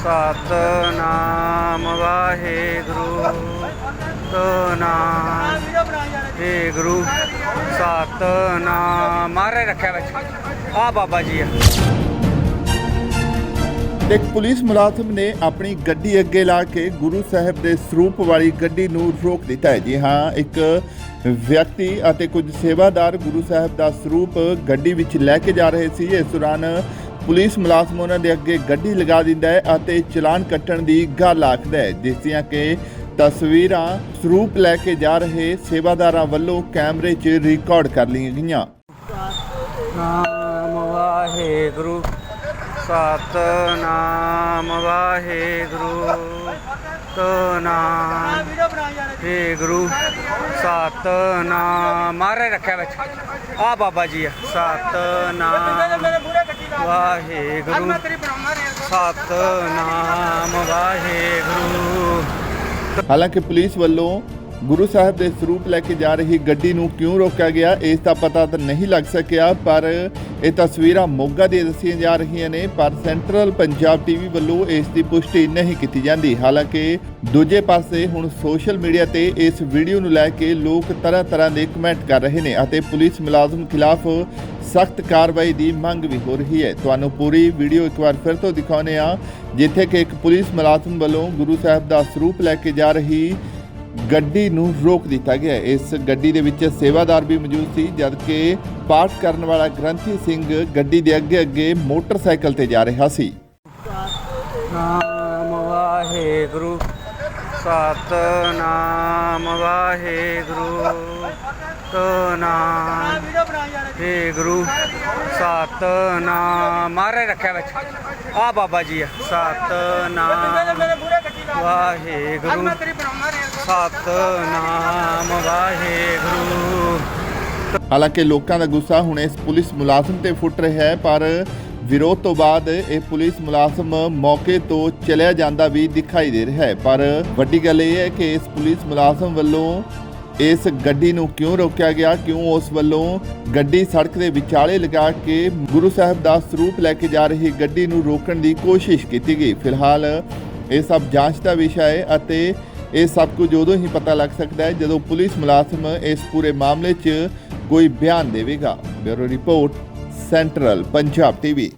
ਸਤਨਾਮ ਵਾਹਿਗੁਰੂ ਸਤਨਾਮ ਵਾਹਿਗੁਰੂ, ਸਤਨਾਮ। ਮਾਰੇ ਰੱਖਿਆ ਵਿੱਚ। ਆ ਬਾਬਾ ਜੀ ਆ। ਇੱਕ ਪੁਲਿਸ ਮੁਲਾਜ਼ਮ ਨੇ ਆਪਣੀ ਗੱਡੀ ਅੱਗੇ ਲਾ ਕੇ ਗੁਰੂ ਸਾਹਿਬ ਦੇ ਸਰੂਪ ਵਾਲੀ ਗੱਡੀ ਨੂੰ ਰੋਕ ਦਿੱਤਾ ਹੈ। ਜੀ ਹਾਂ, ਇੱਕ ਵਿਅਕਤੀ ਅਤੇ ਕੁਝ ਸੇਵਾਦਾਰ ਗੁਰੂ ਸਾਹਿਬ ਦਾ ਸਰੂਪ ਗੱਡੀ ਵਿੱਚ ਲੈ ਕੇ ਜਾ ਰਹੇ ਸੀ। ਇਸ ਦੌਰਾਨ ਪੁਲਿਸ ਮੁਲਾਜ਼ਮ ਉਹਨਾਂ ਦੇ ਅੱਗੇ ਗੱਡੀ ਲਗਾ ਦਿੰਦਾ ਹੈ ਅਤੇ ਚਲਾਨ ਕੱਟਣ ਦੀ ਗੱਲ ਆਖਦਾ ਹੈ, ਜਿਸ ਦੀਆਂ ਕਿ ਤਸਵੀਰਾਂ ਸਰੂਪ ਲੈ ਕੇ ਜਾ ਰਹੇ ਸੇਵਾਦਾਰਾਂ ਵੱਲੋਂ ਕੈਮਰੇ 'ਚ ਰਿਕਾਰਡ ਕਰ ਲਈਆਂ ਗਈਆਂ। ਨਾਮ ਵਾਹਿਗੁਰੂ। ਸਤਨਾਮ ਵਾਹਿਗੁਰੂ। ਸਤਨਾਮ ਵਾਹਿਗੁਰੂ। ਸਤਨਾਮ। ਮਾਰੇ ਰੱਖਿਆ ਵਿੱਚ। ਆ ਬਾਬਾ ਜੀ ਆ। ਸਤਨਾਮ ਵਾਹਿਗੁਰੂ। ਸਤਨਾਮ ਵਾਹਿਗੁਰੂ। ਹਾਲਾਂਕਿ ਪੁਲਿਸ ਵੱਲੋਂ ਗੁਰੂ ਸਾਹਿਬ ਦੇ ਸਰੂਪ ਲੈ ਕੇ ਜਾ ਰਹੀ ਗੱਡੀ ਨੂੰ ਕਿਉਂ ਰੋਕਿਆ ਗਿਆ, ਇਸ ਦਾ ਪਤਾ ਤਾਂ ਨਹੀਂ ਲੱਗ ਸਕਿਆ, ਪਰ ਇਹ ਤਸਵੀਰਾਂ ਮੋਗਾ ਦੀਆਂ ਦੱਸੀਆਂ ਜਾ ਰਹੀਆਂ ਨੇ, ਪਰ ਸੈਂਟਰਲ ਪੰਜਾਬ ਟੀਵੀ ਵੱਲੋਂ ਇਸ ਦੀ ਪੁਸ਼ਟੀ ਨਹੀਂ ਕੀਤੀ ਜਾਂਦੀ। ਹਾਲਾਂਕਿ ਦੂਜੇ ਪਾਸੇ ਹੁਣ ਸੋਸ਼ਲ ਮੀਡੀਆ ਤੇ ਇਸ ਵੀਡੀਓ ਨੂੰ ਲੈ ਕੇ ਲੋਕ ਤਰ੍ਹਾਂ-ਤਰ੍ਹਾਂ ਦੇ ਕਮੈਂਟ ਕਰ ਰਹੇ ਨੇ ਅਤੇ ਪੁਲਿਸ ਮੁਲਾਜ਼ਮ ਖਿਲਾਫ ਸਖਤ ਕਾਰਵਾਈ ਦੀ ਮੰਗ ਵੀ ਹੋ ਰਹੀ ਹੈ। ਤੁਹਾਨੂੰ ਪੂਰੀ ਵੀਡੀਓ ਇੱਕ ਵਾਰ ਫਿਰ ਤੋਂ ਦਿਖਾਉਂਦੇ ਆ ਜਿੱਥੇ ਕਿ ਇੱਕ ਪੁਲਿਸ ਮੁਲਾਜ਼ਮ ਵੱਲੋਂ ਗੁਰੂ ਸਾਹਿਬ ਦਾ ਸਰੂਪ ਲੈ ਕੇ ਜਾ ਰਹੀ ਗੱਡੀ ਨੂੰ ਰੋਕ ਦਿੱਤਾ ਗਿਆ ਇਸ ਗੱਡੀ ਦੇ ਵਿੱਚ ਸੇਵਾਦਾਰ ਵੀ ਮੌਜੂਦ ਸੀ, ਜਦਕਿ ਪਾਠ ਕਰਨ ਵਾਲਾ ਗ੍ਰੰਥੀ ਸਿੰਘ ਗੱਡੀ ਦੇ ਅੱਗੇ ਅੱਗੇ ਮੋਟਰਸਾਈਕਲ ਤੇ ਜਾ ਰਿਹਾ ਸੀ। ਨਾਮ ਵਾਹਿਗੁਰੂ, ਸਤਨਾਮ ਵਾਹਿਗੁਰੂ ਸਤਨਾਮ ਵਾਹਿਗੁਰੂ, ਸਤਨਾਮ, ਮਾਰੇ ਰੱਖਿਆ ਵਿੱਚ। ਆ ਬਾਬਾ ਜੀ ਆ, ਸਤਨਾਮ ਵਾਹਿਗੁਰੂ। ਸਤਨਾਮ ਵਾਹਿਗੁਰੂ। ਹਾਲਾਂਕਿ ਲੋਕਾਂ ਦਾ ਗੁੱਸਾ ਹੁਣ ਇਸ ਪੁਲਿਸ ਮੁਲਾਜ਼ਮ ਤੇ ਫੁੱਟ ਰਿਹਾ ਹੈ, ਪਰ ਵਿਰੋਧ ਤੋਂ ਬਾਅਦ ਇਹ ਪੁਲਿਸ ਮੁਲਾਜ਼ਮ ਮੌਕੇ ਤੋਂ ਚਲਿਆ ਜਾਂਦਾ ਵੀ ਦਿਖਾਈ ਦੇ ਰਿਹਾ ਹੈ। ਪਰ ਵੱਡੀ ਗੱਲ ਇਹ ਹੈ ਕਿ ਇਸ ਪੁਲਿਸ ਮੁਲਾਜ਼ਮ ਵੱਲੋਂ ਇਸ ਗੱਡੀ ਨੂੰ ਕਿਉਂ ਰੋਕਿਆ ਗਿਆ? ਕਿਉਂ ਉਸ ਵੱਲੋਂ ਗੱਡੀ ਸੜਕ ਦੇ ਵਿਚਾਲੇ ਲਗਾ ਕੇ ਗੁਰੂ ਸਾਹਿਬ ਦਾ ਸਰੂਪ ਲੈ ਕੇ ਜਾ ਰਹੀ ਗੱਡੀ ਨੂੰ ਰੋਕਣ ਦੀ ਕੋਸ਼ਿਸ਼ ਕੀਤੀ ਗਈ? ਫਿਲਹਾਲ ਇਹ ਸਭ ਜਾਂਚ ਦਾ ਵਿਸ਼ਾ ਹੈ ਅਤੇ ਇਹ ਸਭ ਕੁਝ ਉਦੋਂ ਹੀ ਪਤਾ ਲੱਗ ਸਕਦਾ ਹੈ ਜਦੋਂ ਪੁਲਿਸ ਮੁਲਾਜ਼ਮ ਇਸ ਪੂਰੇ ਮਾਮਲੇ 'ਚ ਕੋਈ ਬਿਆਨ ਦੇਵੇਗਾ। Bureau report, central Punjab TV.